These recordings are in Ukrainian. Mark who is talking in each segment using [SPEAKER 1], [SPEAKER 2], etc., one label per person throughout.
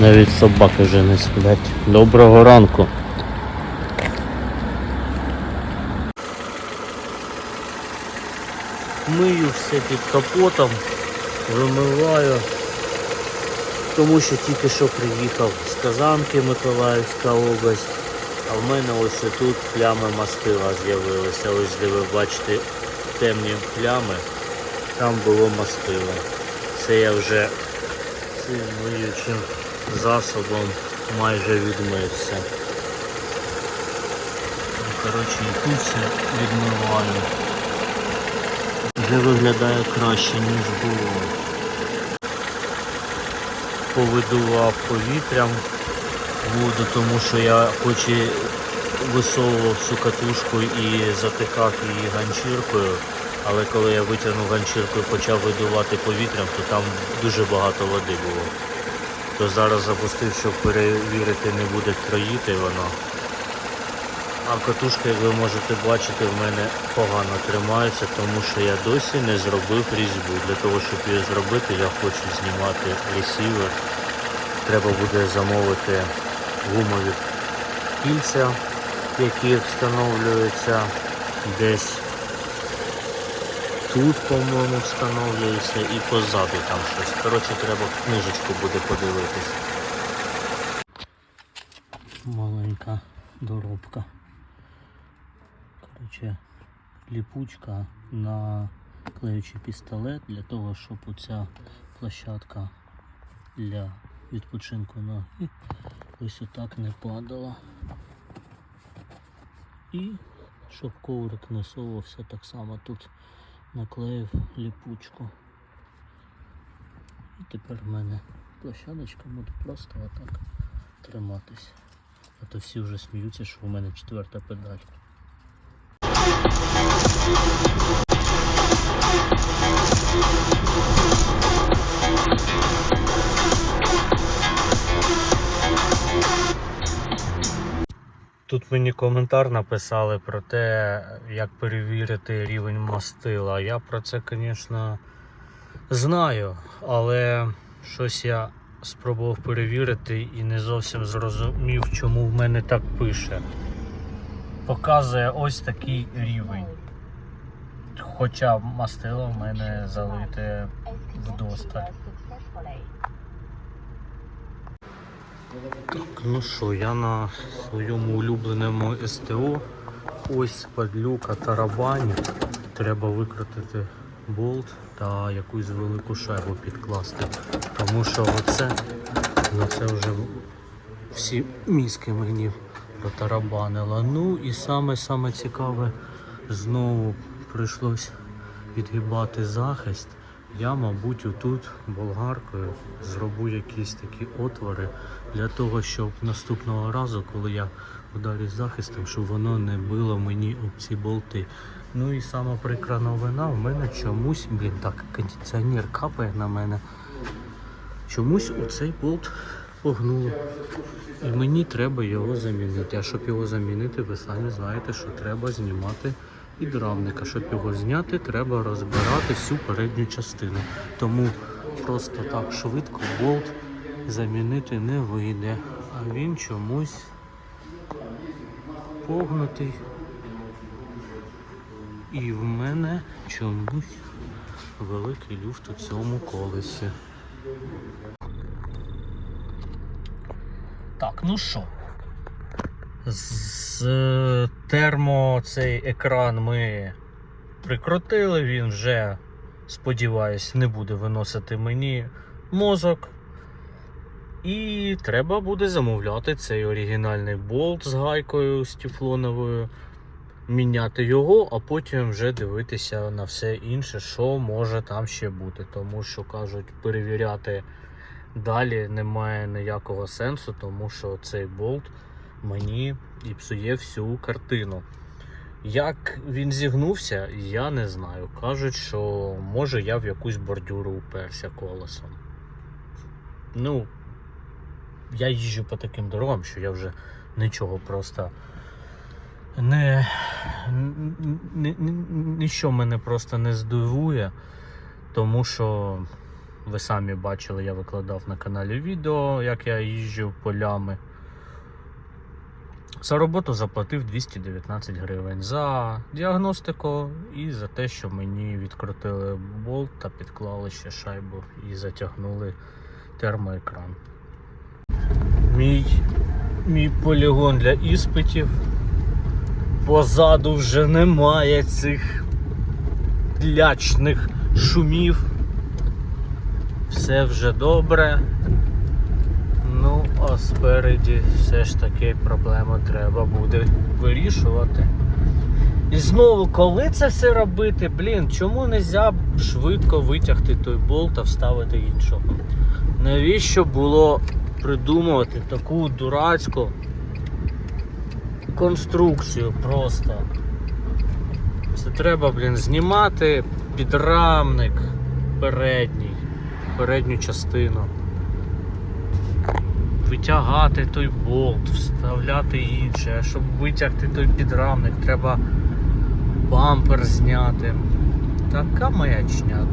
[SPEAKER 1] Навіть собаки вже не сплять. Доброго ранку. Мию все під капотом, вимиваю, тому що тільки що приїхав з Казанки Миколаївська область, а в мене ось тут плями мастила з'явилися. Ось де ви бачите темні плями, там було мастило. Це я вже цим миючим засобом майже відмився. Коротше, і тут все відмиваю. Вже виглядає краще, ніж було. Повидував повітрям воду, тому що я хоч і висовував цю катушку і затикав її ганчіркою, але коли я витягнув ганчірку і почав видувати повітрям, то там дуже багато води було. То зараз запустив, щоб перевірити, не буде троїти воно. А катушка, як ви можете бачити, в мене погано тримається, тому що я досі не зробив різьбу. Для того, щоб її зробити, я хочу знімати ресівер. Треба буде замовити гумові кільця, які встановлюються десь тут, по-моєму, встановлюються і позаду там щось. Коротше, треба книжечку буде подивитись. Маленька доробка. Коротше, ліпучка на клеючий пістолет для того, щоб оця площадка для відпочинку ноги ось отак не падала. І щоб коврик не совався, так само тут наклеїв ліпучку. І тепер в мене площадочка буде просто отак триматись. А то всі вже сміються, що у мене четверта педаль. Тут мені коментар написали про те, як перевірити рівень мастила. Я про це, звісно, знаю, але щось я спробував перевірити і не зовсім зрозумів, чому в мене так пише. Показує ось такий рівень. Хоча мастило в мене залите вдосталь. Так, ну що, я на своєму улюбленому СТО. Ось падлюка тарабані. Треба викрутити болт та якусь велику шайбу підкласти. Тому що оце, ну це вже всі мізки мені протарабанило. Ну і саме-саме цікаве, знову прийшлось відгибати захист. Я, мабуть, отут болгаркою зроблю якісь такі отвори для того, щоб наступного разу, коли я вдарю захистом, щоб воно не било мені об ці болти. Ну і сама прикра новина, в мене чомусь, блін, так, кондиціонер капає на мене. Чомусь оцей болт погнуло. І мені треба його замінити. А щоб його замінити, ви самі знаєте, що треба знімати підрамника. Щоб його зняти, треба розбирати всю передню частину. Тому просто так швидко болт замінити не вийде. А він чомусь погнутий. І в мене чомусь великий люфт у цьому колесі. Так, ну що? З е, термо цей екран ми прикрутили, він вже, сподіваюсь, не буде виносити мені мозок. І треба буде замовляти цей оригінальний болт з гайкою з тефлоновою, міняти його, а потім вже дивитися на все інше, що може там ще бути. Тому що кажуть, перевіряти далі немає ніякого сенсу, тому що цей болт мені і псує всю картину. Як він зігнувся, я не знаю. Кажуть, що може я в якусь бордюру уперся колесом. Ну, я їжджу по таким дорогам, що я вже нічого просто не, ні, ніщо мене просто не здивує, тому що Ви самі бачили, я викладав на каналі відео, як я їжджу полями. За роботу заплатив 219 гривень за діагностику і за те, що мені відкрутили болт та підклали ще шайбу і затягнули термоекран. Мій, мій полігон для іспитів. Позаду вже немає цих лячних шумів. Все вже добре. Ну, а спереді все ж таки проблему треба буде вирішувати. І знову, коли це все робити, блін, чому не можна швидко витягти той болт та вставити іншого? Навіщо було придумувати таку дурацьку конструкцію просто? Це треба, блін, знімати підрамник передній, передню частину витягати той болт, вставляти інше, а щоб витягти той підрамник, треба бампер зняти. Така маячня.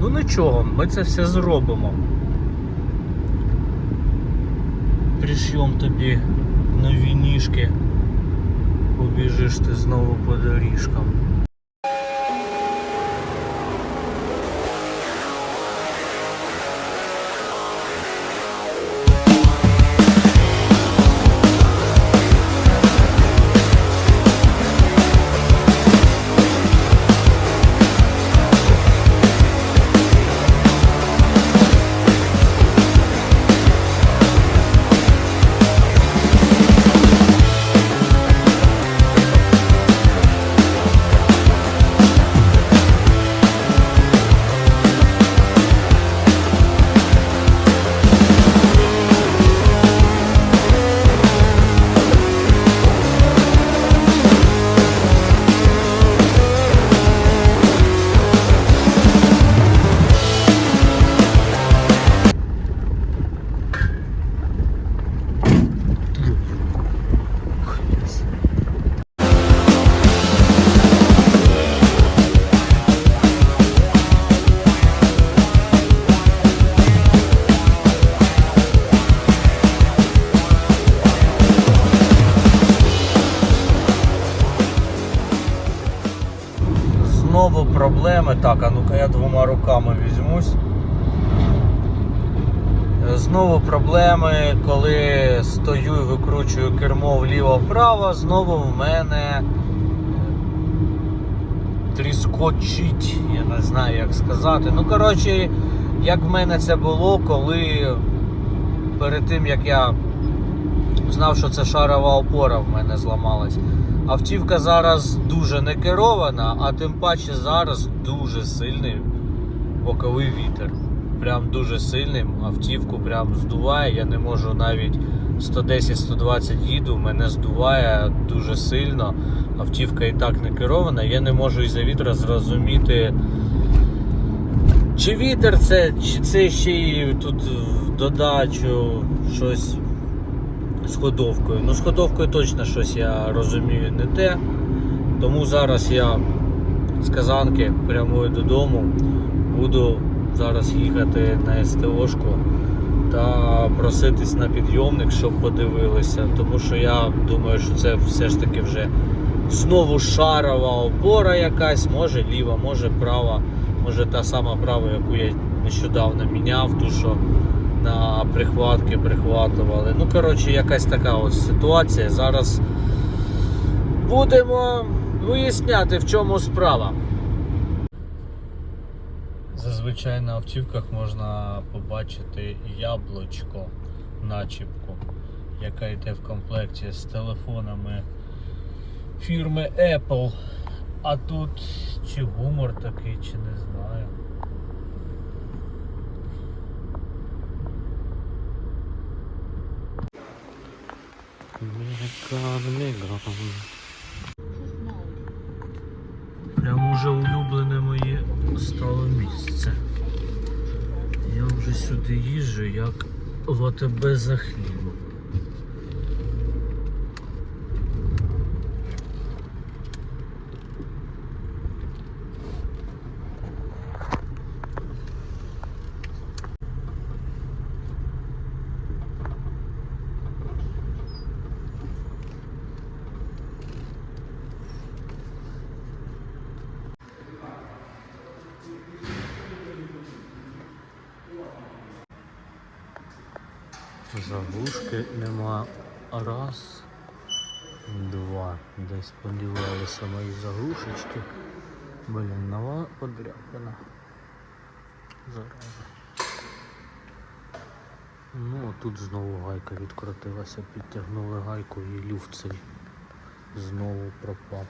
[SPEAKER 1] Ну нічого, ми це все зробимо. Пришьем тобі нові ніжки. Побіжиш ти знову по доріжкам. Я двома руками візьмусь. Е, Знову проблеми, коли стою і викручую кермо вліво-вправо, знову в мене тріскочить, я не знаю як сказати. Ну, коротше, як в мене це було, коли перед тим як я знав, що це шарова опора в мене зламалась. Автівка зараз дуже не керована, а тим паче зараз дуже сильний боковий вітер. Прям дуже сильний. Автівку прям здуває. Я не можу навіть 110-120 їду, мене здуває дуже сильно. Автівка і так не керована. Я не можу із-за вітра зрозуміти, чи вітер це, чи це ще й тут в додачу щось з ходовкою. Ну, з ходовкою точно щось я розумію не те. Тому зараз я з Казанки прямую додому. Буду зараз їхати на СТОшку та проситись на підйомник, щоб подивилися. Тому що я думаю, що це все ж таки вже знову шарова опора якась, може ліва, може права, може та сама права, яку я нещодавно міняв, ту що на прихватки прихватували. Ну, коротше, якась така от ситуація. Зараз будемо виясняти, в чому справа. Зазвичай на автівках можна побачити яблучко, начіпку, яка йде в комплекті з телефонами фірми Apple. А тут чи гумор такий, чи не знаю. Меган, вже улюблене моє стало місце. Я вже сюди їжджу як в АТБ за хлібом. Заглушки нема. Раз, два. Десь подівалися мої заглушечки. Блін, нова подряпина. Зараза. Ну, а тут знову гайка відкрутилася, підтягнули гайку і люфт цей знову пропав.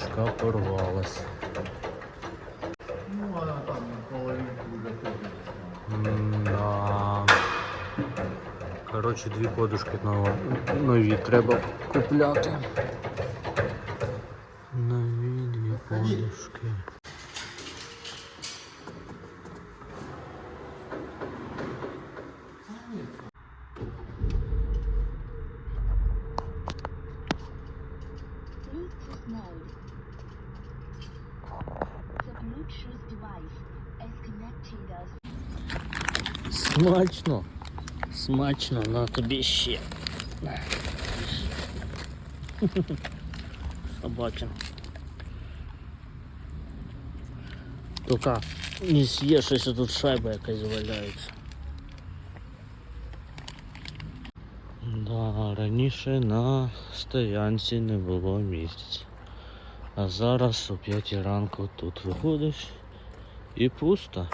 [SPEAKER 1] Подушка порвалась.
[SPEAKER 2] Ну, вона там половинку.
[SPEAKER 1] М-да. Коротше, дві подушки нові, нові треба купляти. Нові дві подушки.
[SPEAKER 3] Mode. The
[SPEAKER 1] Смачно. Смачно, на тобі ще. На. Собачин. Тільки не з'їж, якщо тут шайба якась валяється. Да, раніше на стоянці не було місць. А зараз о 5 ранку тут виходиш і пусто.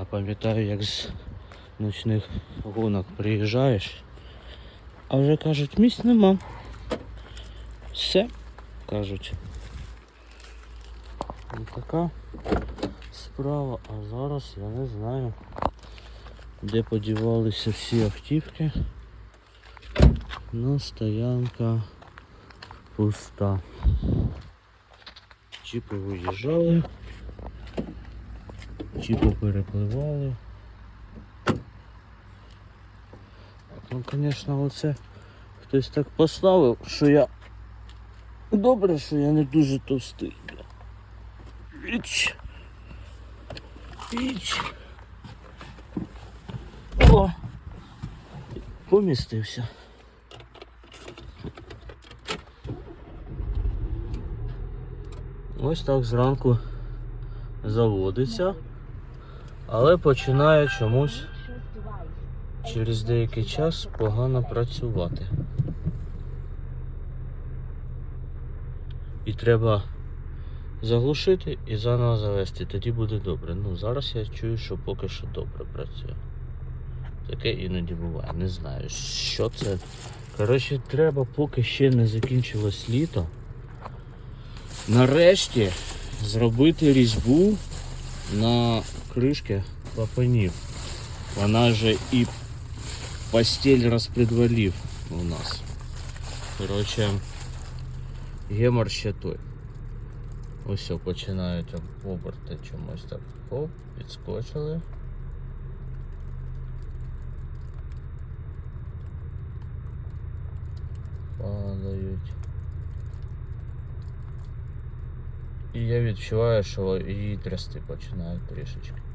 [SPEAKER 1] А пам'ятаю, як з ночних гонок приїжджаєш, а вже кажуть, місць нема. Все, кажуть. І така справа, а зараз я не знаю, де подівалися всі автівки. Ну, стоянка пуста. Чіпи виїжджали, чіпи перепливали. Ну, звісно, оце хтось так поставив, що я. Добре, що я не дуже товстий. Іч. Іч. О! Помістився. Ось так зранку заводиться, але починає чомусь через деякий час погано працювати. І треба заглушити і заново завести, тоді буде добре. Ну, зараз я чую, що поки що добре працює. Таке іноді буває, не знаю, що це. Коротше, треба, поки ще не закінчилось літо. Нарешті зробити різьбу на кришки клапанів. Вона же і постель розпредвалів у нас. Коротше, гемор ще той. Ось починають оберти чомусь так. Хоп, підскочили. Падають. Я відчуваю, що її трясти починають трішечки.